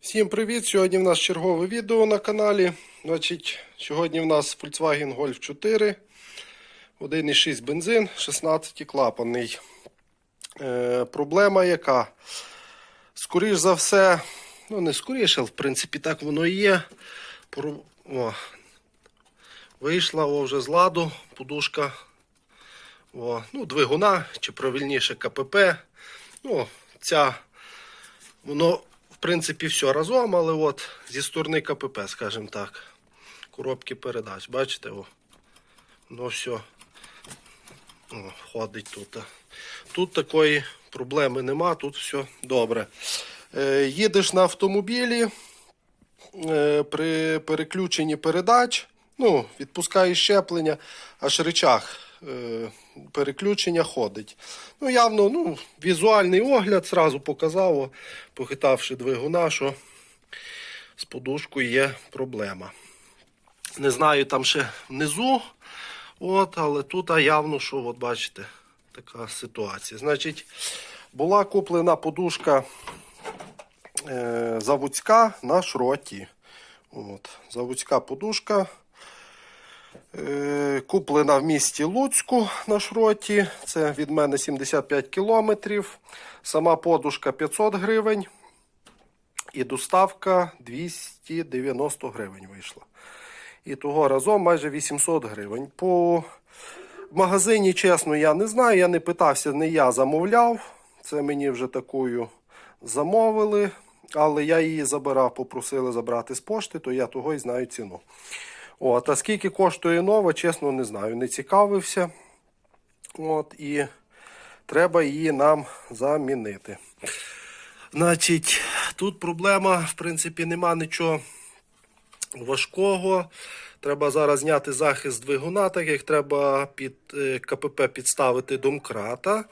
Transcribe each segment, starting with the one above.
Всім привіт! Сьогодні в нас чергове відео на каналі. Значить, сьогодні в нас Volkswagen Golf 4, 1,6 бензин, 16 клапанний. Е, проблема яка? Скоріш за все, ну не скоріше, в принципі, так воно і є. Про... О, вийшла о, вже з ладу подушка о, ну, двигуна, чи правильніше КПП. Ну, ця, воно, принципі, все разом, але от зі сторони КПП, скажімо так. Коробки передач. Бачите, о, воно все о, ходить тут. Тут такої проблеми нема, тут все добре. Е, їдеш на автомобілі е, при переключенні передач, ну, відпускаєш щеплення, аж речах переключення ходить. Ну, явно, ну, візуальний огляд зразу показав, похитавши двигуна, що з подушкою є проблема. Не знаю, там ще внизу, от, але тут явно, що, от бачите, така ситуація. Значить, була куплена подушка е, заводська на шроті. От, заводська подушка. Е, Куплена в місті Луцьку на шроті. Це від мене 75 кілометрів. Сама подушка 500 гривень. І доставка 290 гривень вийшла. І того разом майже 800 гривень. По магазині, чесно, я не знаю. Я не питався, не я замовляв. Це мені вже такою замовили. Але я її забирав, попросили забрати з пошти, то я того і знаю ціну. От, а скільки коштує нова, чесно, не знаю. Не цікавився. От, і треба її нам замінити. Значить, тут проблема, в принципі, нема нічого важкого. Треба зараз зняти захист двигуна, так як треба під е, КПП підставити домкрата.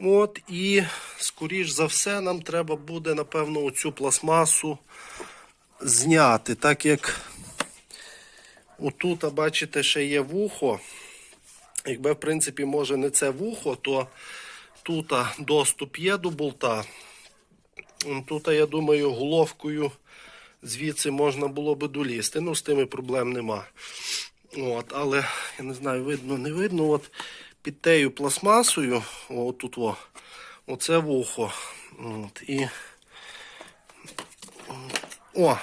От, і, скоріш за все, нам треба буде, напевно, оцю пластмасу зняти, так як отут, бачите, ще є вухо. Якби, в принципі, може не це вухо, то тут доступ є до болта. Тут, я думаю, головкою звідси можна було би долізти. Ну, з тими проблем нема. От, але я не знаю, видно, не видно. От під тею пластмасою, от о, оце вухо. От, і, о,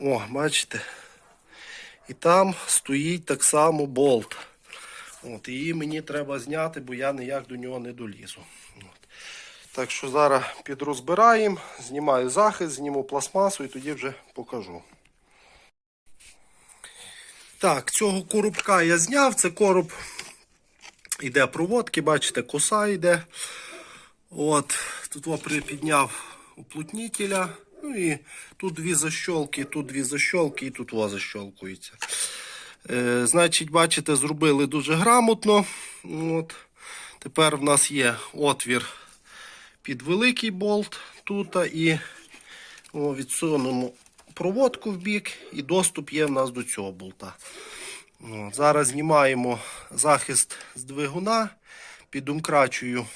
о, бачите? І там стоїть так само болт. От, її мені треба зняти, бо я ніяк до нього не долізу. От. Так що зараз підрозбираємо, знімаю захист, зніму пластмасу і тоді вже покажу. Так, цього коробка я зняв. Це короб іде проводки, бачите, коса йде. От, тут я припідняв уплотнителя. Ну і тут дві защолки, тут дві защолки і тут о защолкується. Е, значить, бачите, зробили дуже грамотно. От. Тепер в нас є отвір під великий болт тут і о, відсунемо проводку в бік, і доступ є в нас до цього болта. От. Зараз знімаємо захист з двигуна, підумкрачую,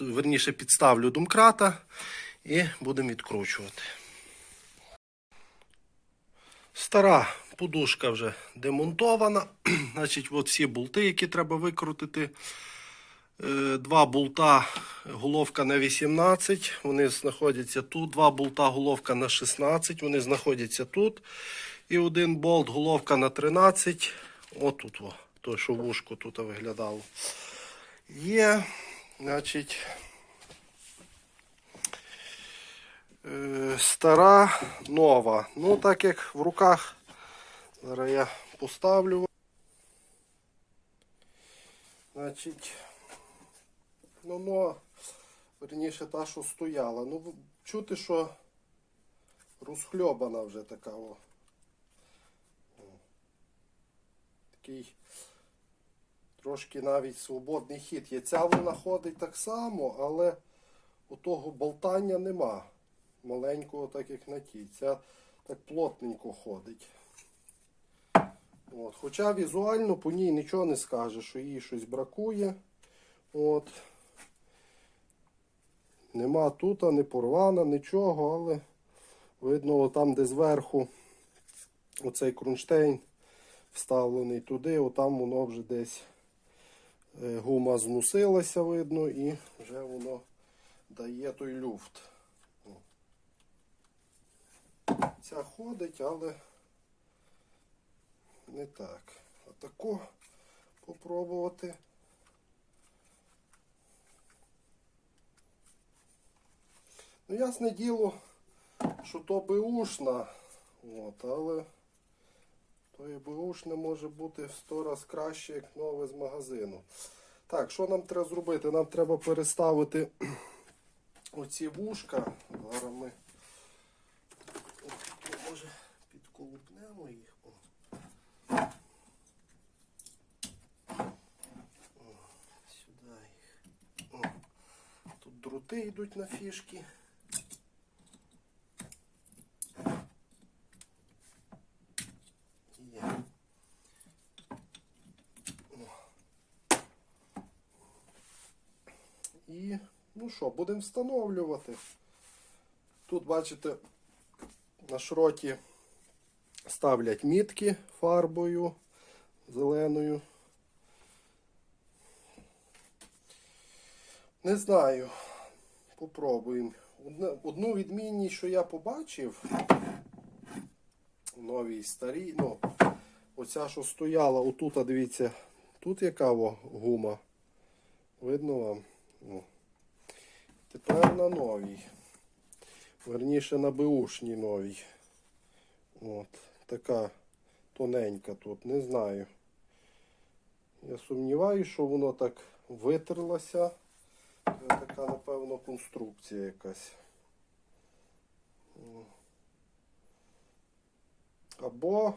верніше підставлю думкрата і будемо відкручувати. Стара подушка вже демонтована. Значить, от всі болти, які треба викрутити. Е, Два болта, головка на 18, вони знаходяться тут. Два болта, головка на 16, вони знаходяться тут. І один болт, головка на 13. Отут, о, то, що вушко тут виглядало. Є, значить, е, стара, нова. Ну, так як в руках, зараз я поставлю. Значить, ну, ну, верніше та, що стояла. Ну, чути, що розхльобана вже така. О. Такий трошки навіть свободний хід. є. Ця вона ходить так само, але у того болтання нема. Маленького, так як на тій. Ця так плотненько ходить. От. Хоча візуально по ній нічого не скаже, що їй щось бракує. От. Нема тут, не порвана, нічого, але видно, там, де зверху оцей кронштейн вставлений туди, отам воно вже десь е, гума знусилася, видно, і вже воно дає той люфт. Ця ходить, але не так. А тако попробувати. Ну, ясне діло, що то беушна, от, але то і беушне може бути в 100 раз краще, як нове з магазину. Так, що нам треба зробити? Нам треба переставити оці вушка. Зараз ми може підколупнемо їх. О. О, Сюди їх. О. Тут дроти йдуть на фішки. І, ну що, будемо встановлювати. Тут, бачите, на шроті ставлять мітки фарбою зеленою. Не знаю. Попробуємо. Одну відмінність, що я побачив, новій старій, ну, оця, що стояла, отут, дивіться, тут яка гума. Видно вам? О. Тепер на новій. Верніше на беушній новій. От. Така тоненька тут, не знаю. Я сумніваюся, що воно так витерлося. Це така, напевно, конструкція якась. Або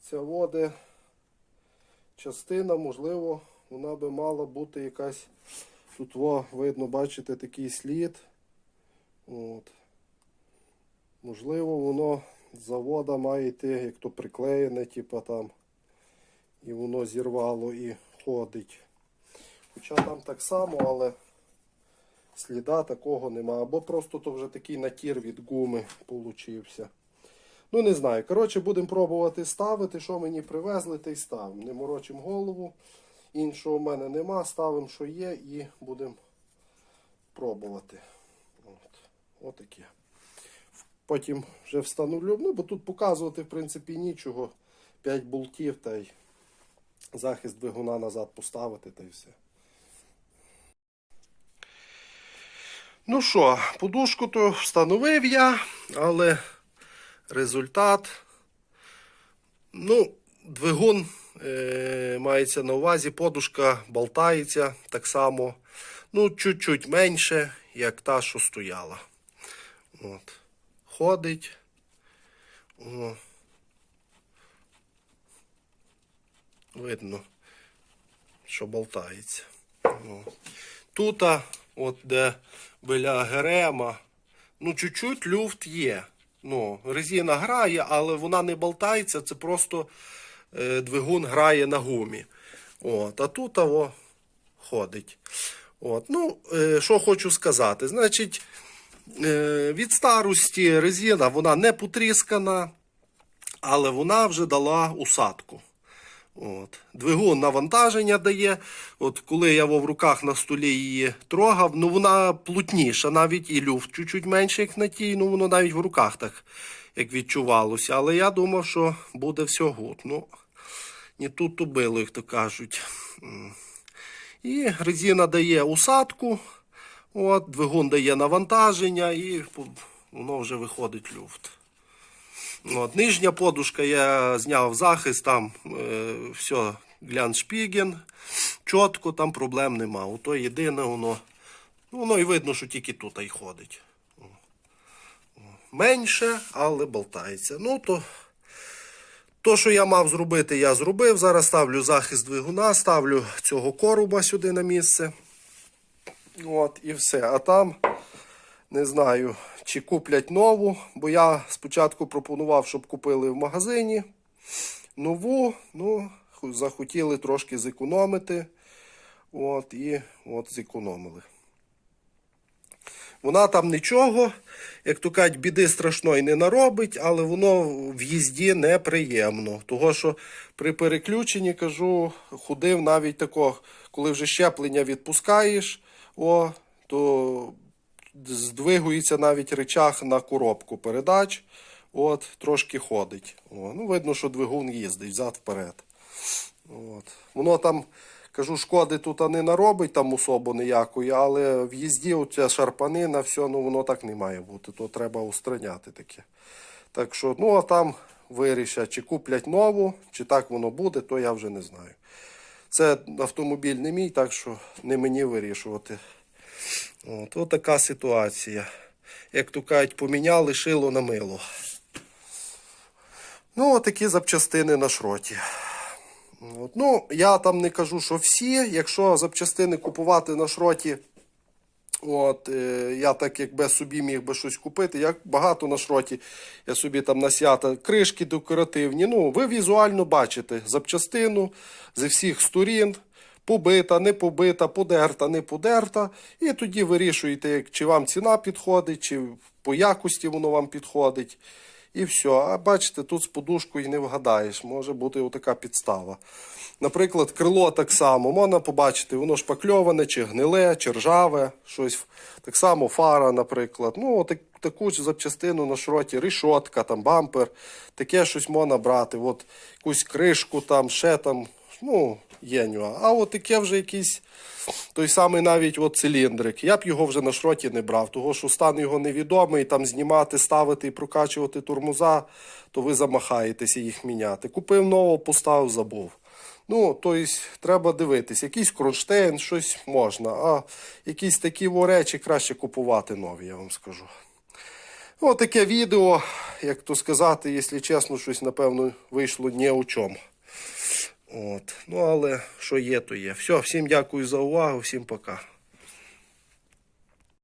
ця води частина, можливо, вона би мала бути якась. Тут во, видно, бачите, такий слід. От. Можливо, воно з завода має йти, як то приклеєне, типа там. І воно зірвало і ходить. Хоча там так само, але сліда такого нема. Або просто то вже такий натір від гуми получився. Ну, не знаю. Коротше, будемо пробувати ставити. Що мені привезли, те й ставимо. Не морочимо голову. Іншого в мене нема. Ставимо, що є, і будемо пробувати. От. Отаке. Потім вже встановлю. Ну, бо тут показувати, в принципі, нічого. 5 болтів та й захист двигуна назад поставити та й все. Ну що, подушку то встановив я, але результат. Ну, двигун е, мається на увазі, подушка болтається так само. Ну, чуть-чуть менше, як та, що стояла. От. Ходить. О. Видно, що болтається. О. Тут, от де біля Герема, ну, чуть-чуть люфт є. Ну, резина грає, але вона не болтається, це просто е, двигун грає на гумі. От, а тут аво ходить. От, ну, е, що хочу сказати. Значить, від старості резина вона не потріскана, але вона вже дала усадку. От. Двигун навантаження дає. От коли я в руках на столі її трогав, ну вона плутніша, навіть і люфт чуть-чуть менше, як на тій, ну воно навіть в руках так як відчувалося. Але я думав, що буде все гуд. Ну, не тут то било, як то кажуть. І резина дає усадку, от, двигун дає навантаження і воно вже виходить люфт. От, нижня подушка я зняв захист, там е, все гляншпіген, чітко, там проблем нема. Ото єдине воно. Ну, воно і видно, що тільки тут і ходить. Менше, але болтається. Ну, то, то, що я мав зробити, я зробив. Зараз ставлю захист двигуна, ставлю цього коруба сюди на місце. От, і все. А там не знаю, чи куплять нову, бо я спочатку пропонував, щоб купили в магазині нову. Ну, захотіли трошки зекономити. От, і от зекономили. Вона там нічого, як то кажуть, біди страшної не наробить, але воно в їзді неприємно. Того, що при переключенні, кажу, ходив навіть такого, коли вже щеплення відпускаєш, о, то здвигується навіть речах на коробку передач. От, трошки ходить. О, ну, видно, що двигун їздить взад вперед. От. Воно там, кажу, шкоди тут не наробить там особо ніякої, але в їзді оця шарпанина, все, ну воно так не має бути. То треба устраняти таке. Так що, ну а там вирішать, чи куплять нову, чи так воно буде, то я вже не знаю. Це автомобіль не мій, так що не мені вирішувати. От, от така ситуація. Як то кажуть, поміняли шило на мило. Ну, от такі запчастини на шроті. От. Ну, я там не кажу, що всі. Якщо запчастини купувати на шроті, от, е, я так якби собі міг би щось купити. Як багато на шроті, я собі там насята кришки декоративні. Ну, ви візуально бачите запчастину зі всіх сторін. Побита, не побита, подерта, не подерта. І тоді вирішуєте, чи вам ціна підходить, чи по якості воно вам підходить. І все. А бачите, тут з подушкою не вгадаєш, може бути отака підстава. Наприклад, крило так само, можна побачити, воно шпакльоване, чи гниле, чи ржаве, щось. Так само фара, наприклад. Ну, так, таку ж запчастину на шроті, рішотка, там, бампер, таке щось можна брати. От якусь кришку там, ще там, ну, є. А от таке вже якийсь той самий навіть от циліндрик. Я б його вже на шроті не брав, того що стан його невідомий, там знімати, ставити і прокачувати тормоза, то ви замахаєтеся їх міняти. Купив нового, поставив, забув. Ну, тобто, треба дивитись, якийсь кронштейн, щось можна, а якісь такі речі краще купувати нові, я вам скажу. Ось таке відео, як то сказати, якщо чесно, щось, напевно, вийшло ні у чому. От. Ну, але що є, то є. Все, всім дякую за увагу, всім пока.